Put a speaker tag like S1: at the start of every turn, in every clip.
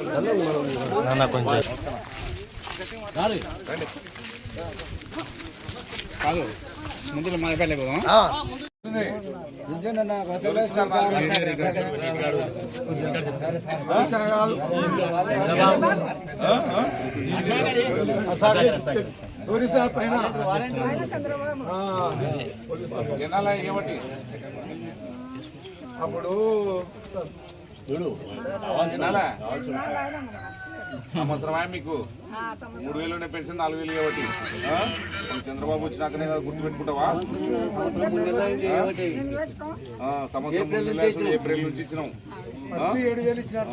S1: నాన్న కొంచెం. కాదు.
S2: ముందు మాట్లాడలేకపోదాం అప్పుడు సంవత్సరమా మీకు? మూడు వేలు ఉండే పెన్షన్ నాలుగు వేలు కాబట్టి చంద్రబాబు వచ్చినాకనే గుర్తు పెట్టుకుంటావా ఆ, సంవత్సరం ఏప్రిల్ నుంచి ఇచ్చినాం. ఫస్ట్ ఏడు వేలు ఇచ్చినారు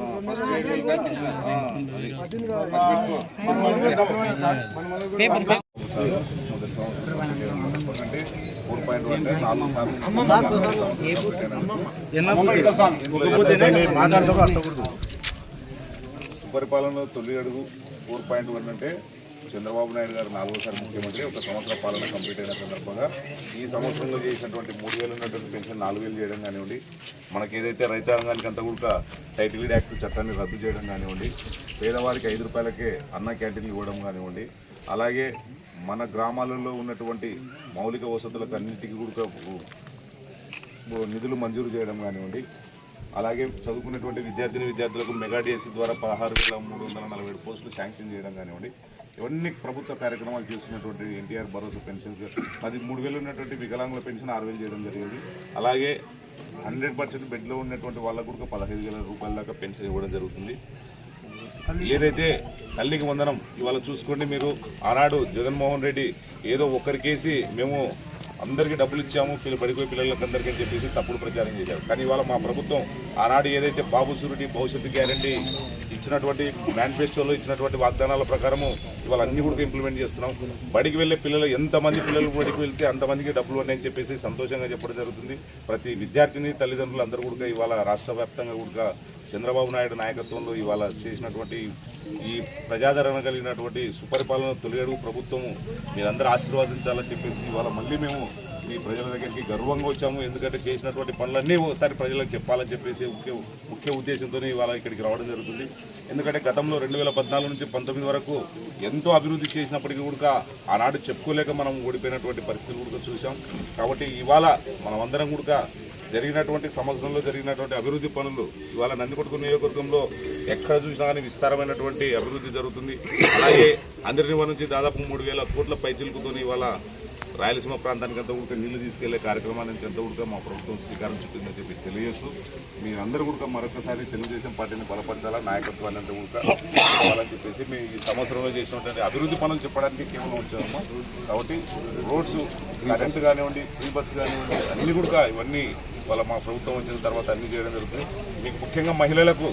S2: సుపరిపాలన తొలి అడుగు ఫోర్ పాయింట్ వన్ అంటే చంద్రబాబు నాయుడు గారు నాలుగోసారి ముఖ్యమంత్రి ఒక సంవత్సర పాలన కంప్లీట్ అయిన సందర్భంగా ఈ సంవత్సరంలో చేసినటువంటి మూడు వేలు ఉన్నటువంటి పెన్షన్ నాలుగు వేలు చేయడం కానివ్వండి మనకి ఏదైతే రైతాంగానికి అంతా కూడా టైటిల్ యాక్ట్ చట్టాన్ని రద్దు చేయడం కానివ్వండి పేదవారికి ఐదు రూపాయలకే అన్న క్యాంటీన్ ఇవ్వడం కానివ్వండి అలాగే మన గ్రామాలలో ఉన్నటువంటి మౌలిక వసతులకు అన్నింటికీ కూడా నిధులు మంజూరు చేయడం కానివ్వండి అలాగే చదువుకునేటువంటి విద్యార్థిని విద్యార్థులకు మెగా ద్వారా పదహారు వేల మూడు వందల నలభై ఏడు పోస్టులు శాంక్షన్ చేయడం కానివ్వండి ఇవన్నీ ప్రభుత్వ కార్యక్రమాలు చేస్తున్నటువంటి ఎన్టీఆర్ భరోసా పెన్షన్ పది మూడు వేలు ఉన్నటువంటి వికలాంగుల పెన్షన్ ఆరు వేలు చేయడం జరిగింది. అలాగే హండ్రెడ్ పర్సెంట్ బెడ్లో ఉన్నటువంటి వాళ్ళకు కూడా పదహైదు వేల రూపాయల దాకా పెన్షన్ ఇవ్వడం జరుగుతుంది. ఏదైతే తల్లికి వందనం ఇవాళ చూసుకోండి మీరు ఆనాడు జగన్మోహన్ రెడ్డి ఏదో ఒక్కరికేసి మేము అందరికీ డబ్బులు ఇచ్చాము పిల్లలు పడిపోయి పిల్లలకి అందరికీ అని చెప్పేసి తప్పుడు ప్రచారం చేశారు. కానీ ఇవాళ మా ప్రభుత్వం ఆనాడు ఏదైతే బాబు సూరిటీ భవిష్యత్తు గ్యారంటీ ఇచ్చినటువంటి మేనిఫెస్టోలో ఇచ్చినటువంటి వాగ్దానాల ప్రకారము ఇవాళ అన్ని కూడా ఇంప్లిమెంట్ చేస్తున్నాం. బడికి వెళ్ళే పిల్లలు ఎంతమంది పిల్లలు బడికి వెళ్తే అంతమందికి డబ్బులు ఉన్నాయని చెప్పేసి సంతోషంగా చెప్పడం జరుగుతుంది. ప్రతి విద్యార్థిని తల్లిదండ్రులు అందరూ కూడా ఇవాళ రాష్ట్ర వ్యాప్తంగా కూడా చంద్రబాబు నాయుడు నాయకత్వంలో ఇవాళ చేసినటువంటి ఈ ప్రజాదరణ కలిగినటువంటి సుపరిపాలన తొలిగడుగు ప్రభుత్వము మీరందరూ ఆశీర్వాదించాలని చెప్పేసి ఇవాళ మళ్ళీ మేము ఈ ప్రజల దగ్గరికి గర్వంగా వచ్చాము. ఎందుకంటే చేసినటువంటి పనులన్నీ ఒకసారి ప్రజలకు చెప్పాలని చెప్పేసి ముఖ్య ముఖ్య ఉద్దేశంతో ఇవాళ ఇక్కడికి రావడం జరుగుతుంది. ఎందుకంటే గతంలో రెండు వేల పద్నాలుగు నుంచి పంతొమ్మిది వరకు ఎంతో అభివృద్ధి చేసినప్పటికీ కూడా ఆనాడు చెప్పుకోలేక మనం ఓడిపోయినటువంటి పరిస్థితులు కూడా చూసాం కాబట్టి ఇవాళ మనమందరం కూడా జరిగినటువంటి సంవత్సరంలో జరిగినటువంటి అభివృద్ధి పనులు ఇవాళ నందికొట్టుకు నియోజకవర్గంలో ఎక్కడ చూసినా కానీ విస్తారమైనటువంటి అభివృద్ధి జరుగుతుంది. అలాగే అందరిని నుంచి దాదాపు మూడు వేల కోట్ల పైచిలుకుతో ఇవాళ రాయలసీమ ప్రాంతానికి అంతా కూడా నీళ్ళు తీసుకెళ్ళే కార్యక్రమానికి అంతా కూడా మా ప్రభుత్వం శ్రీకారం చుట్టిందని చెప్పి తెలియజేస్తూ మీరందరూ కూడా మరొకసారి తెలుగుదేశం పార్టీని బలపరచాలా నాయకత్వాన్ని అంతా కూడా కావాలని చెప్పేసి మీ ఈ సంవత్సరంలో చేసినటువంటి అభివృద్ధి పనులు చెప్పడానికి కేవలం వచ్చామమ్మా. కాబట్టి రోడ్స్ కరెంట్ కానివ్వండి ఫ్రీ బస్ కానివ్వండి అన్ని కూడా ఇవన్నీ వాళ్ళ మా ప్రభుత్వం వచ్చిన తర్వాత అన్ని చేయడం జరుగుతుంది. మీకు ముఖ్యంగా మహిళలకు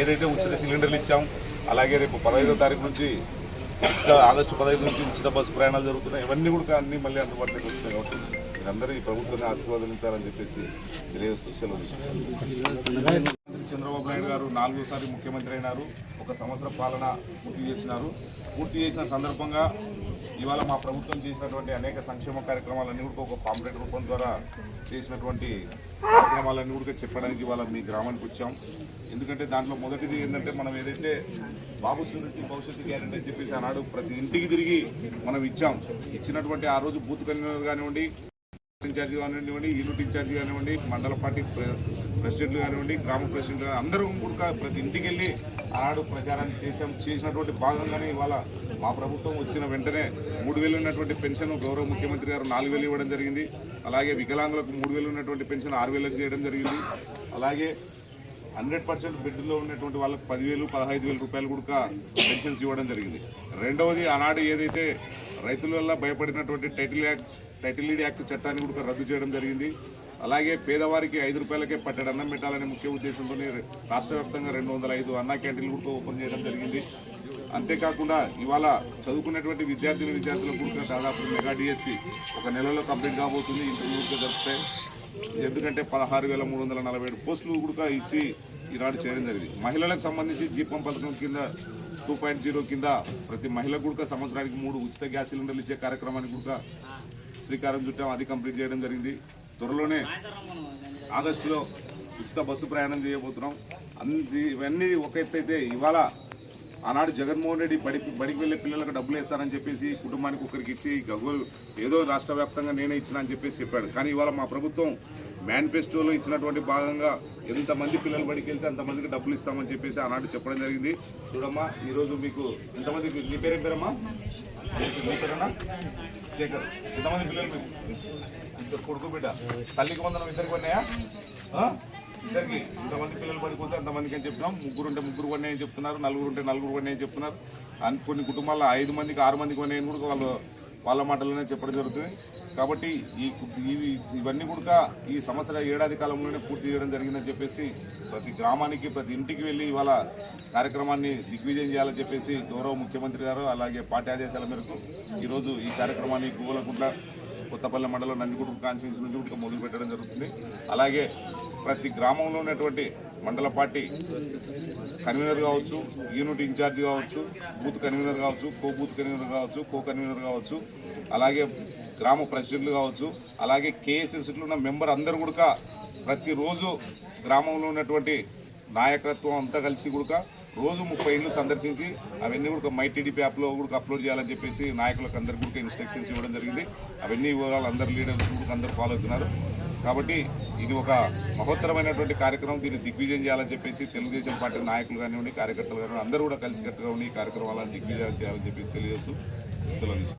S2: ఏదైతే ఉచిత సిలిండర్లు ఇచ్చాం అలాగే రేపు పదహైదో తారీఖు నుంచి ఉచిత ఆగస్టు పదహైదు నుంచి ఉచిత బస్సు ప్రయాణాలు జరుగుతున్నాయి. ఇవన్నీ కూడా అన్ని మళ్ళీ అందుబాటులోకి వస్తున్నాయి కాబట్టి మీరందరూ ఈ ప్రభుత్వాన్ని ఆశీర్వాదించాలని చెప్పేసి తెలియజేస్తూ సెలవు చంద్రబాబు నాయుడు గారు నాలుగోసారి ముఖ్యమంత్రి అయినారు. ఒక సంవత్సర పాలన పూర్తి చేసినారు. పూర్తి చేసిన సందర్భంగా ఇవాళ మా ప్రభుత్వం చేసినటువంటి అనేక సంక్షేమ కార్యక్రమాలన్నీ కూడా ఒక పాంప్లెట్ రూపం ద్వారా చేసినటువంటి కార్యక్రమాలన్నీ కూడా చెప్పడానికి ఇవాళ మీ గ్రామానికి వచ్చాం. ఎందుకంటే దాంట్లో మొదటిది ఏంటంటే మనం ఏదైతే బాబు సూరికి భవిష్యత్తు గ్యారెంటీ అని చెప్పేసి ఆనాడు ప్రతి ఇంటికి తిరిగి మనం ఇచ్చాం. ఇచ్చినటువంటి ఆ రోజు బూత్ కన్వీనర్ కానివ్వండి ఇన్ఛార్జి కానివ్వండి యూనిట్ ఇన్ఛార్జి కానివ్వండి మండల పార్టీ ప్రెసిడెంట్లు కానివ్వండి గ్రామ ప్రెసిడెంట్ అందరూ కూడా ప్రతి ఇంటికి వెళ్ళి ఆనాడు ప్రచారం చేసాం చేసినటువంటి భాగంగానే ఇవాళ మా ప్రభుత్వం వచ్చిన వెంటనే మూడు వేలు ఉన్నటువంటి పెన్షన్ గౌరవ ముఖ్యమంత్రి గారు నాలుగు వేలు ఇవ్వడం జరిగింది. అలాగే వికలాంగులకు మూడు వేలు ఉన్నటువంటి పెన్షన్ ఆరు వేలకు చేయడం జరిగింది. అలాగే హండ్రెడ్ పర్సెంట్ బెడ్లో ఉన్నటువంటి వాళ్ళకి పదివేలు పదహైదు వేల రూపాయలు కూడా పెన్షన్స్ ఇవ్వడం జరిగింది. రెండవది ఆనాడు ఏదైతే రైతుల వల్ల భయపడినటువంటి టైటిల్ యాక్ట్ టైటిల్ యాక్ట్ చట్టాన్ని కూడా రద్దు చేయడం జరిగింది. అలాగే పేదవారికి ఐదు రూపాయలకే పట్టెడు అన్నం పెట్టాలనే ముఖ్య ఉద్దేశంతో రాష్ట్ర వ్యాప్తంగా రెండు వందల ఐదు అన్నా క్యాంటీన్లు కూడా ఓపెన్ చేయడం జరిగింది. అంతేకాకుండా ఇవాళ చదువుకున్నటువంటి విద్యార్థిని విద్యార్థులకు కూడా దాదాపు మెగా డిఎస్సి ఒక నెలలో కంప్లీట్ కాబోతుంది. ఇంటర్వ్యూగా జరుపుతాయి ఎందుకంటే పదహారు వేల మూడు వందల నలభై ఏడు పోస్టులు కూడా ఇచ్చి ఈనాడు చేయడం జరిగింది. మహిళలకు సంబంధించి జీపం పథకం కింద టూ పాయింట్ జీరో కింద ప్రతి మహిళ కూడా సంవత్సరానికి మూడు ఉచిత గ్యాస్ సిలిండర్లు ఇచ్చే కార్యక్రమానికి కూడా శ్రీకారం చుట్టాం. అది కంప్లీట్ చేయడం జరిగింది. త్వరలోనే ఆగస్టులో ఉచిత బస్సు ప్రయాణం చేయబోతున్నాం. అన్ని ఇవన్నీ ఒక ఎత్తైతే ఇవాళ ఆనాడు జగన్మోహన్ రెడ్డి బడి బడికి వెళ్ళే పిల్లలకు డబ్బులు వేస్తానని చెప్పేసి కుటుంబానికి ఒకరికి ఇచ్చి గగ్గోలు ఏదో రాష్ట్ర వ్యాప్తంగా నేనే ఇచ్చిన అని చెప్పేసి చెప్పాడు. కానీ ఇవాళ మా ప్రభుత్వం మేనిఫెస్టోలో ఇచ్చినటువంటి భాగంగా ఎంతమంది పిల్లలు బడికి వెళ్తే అంతమందికి డబ్బులు ఇస్తామని చెప్పేసి ఆనాడు చెప్పడం జరిగింది. చూడమ్మా ఈరోజు మీకు ఎంతమందికి నీ పేరేం పేరమ్మా? శేఖర్ ఎంతమంది పిల్లలు? ఇద్దరు కొడుకు బిడ్డ. తల్లికి వందనం ఇద్దరికి ఉన్నాయా ఇద్దరికి. ఇంతమంది పిల్లలు పడిపోతే అంతమందికి అని చెప్తున్నాం. ముగ్గురు ఉంటే ముగ్గురు కొన్నాయని చెప్తున్నారు. నలుగురు ఉంటే నలుగురు కొన్నాయని చెప్తున్నారు. కొన్ని కుటుంబాల్లో ఐదు మందికి ఆరు మందికి కొన్నాయని కూడా వాళ్ళు వాళ్ళ మాటలోనే చెప్పడం జరుగుతుంది. కాబట్టి ఈ ఇవి ఇవన్నీ కూడా ఈ సంవత్సర ఏడాది కాలంలోనే పూర్తి చేయడం జరిగిందని చెప్పేసి ప్రతి గ్రామానికి ప్రతి ఇంటికి వెళ్ళి ఇవాళ కార్యక్రమాన్ని దిగ్విజయం చేయాలని చెప్పేసి గౌరవ ముఖ్యమంత్రి గారు అలాగే పార్టీ ఆదేశాల మేరకు ఈరోజు ఈ కార్యక్రమాన్ని గువ్వలకుంట్ల కొత్తపల్లి మండలం నందిగుడు కాన్స్టిట్యూన్సీ నుంచి కూడా మొదలు పెట్టడం జరుగుతుంది. అలాగే ప్రతి గ్రామంలో ఉన్నటువంటి మండల పార్టీ కన్వీనర్ కావచ్చు యూనిట్ ఇన్ఛార్జ్ కావచ్చు బూత్ కన్వీనర్ కావచ్చు కో బూత్ కన్వీనర్ కావచ్చు కో కన్వీనర్ కావచ్చు అలాగే గ్రామ ప్రెసిడెంట్లు కావచ్చు అలాగే కేఎస్ఎస్లో ఉన్న మెంబర్ అందరూ కూడా ప్రతిరోజు గ్రామంలో ఉన్నటువంటి నాయకత్వం అంతా కలిసి కూడా రోజు ముప్పై ఇండ్లు సందర్శించి అవన్నీ కూడా మై టీడీపీ యాప్లో కూడా అప్లోడ్ చేయాలని చెప్పేసి నాయకులకు అందరికీ కూడా ఇన్స్ట్రక్షన్స్ ఇవ్వడం జరిగింది. అవన్నీ వివరాలు అందరు లీడర్స్ కూడా అందరూ ఫాలో అవుతున్నారు. కాబట్టి ఇది ఒక మహోత్తరమైనటువంటి కార్యక్రమం. దీన్ని దిగ్విజయం చేయాలని చెప్పేసి తెలుగుదేశం పార్టీ నాయకులు కానివ్వండి కార్యకర్తలు కానివ్వండి అందరూ కూడా కలిసికట్టుగా ఉండి కార్యక్రమాలను దిగ్విజయం చేయాలని చెప్పేసి తెలియజేస్తూ సెలవు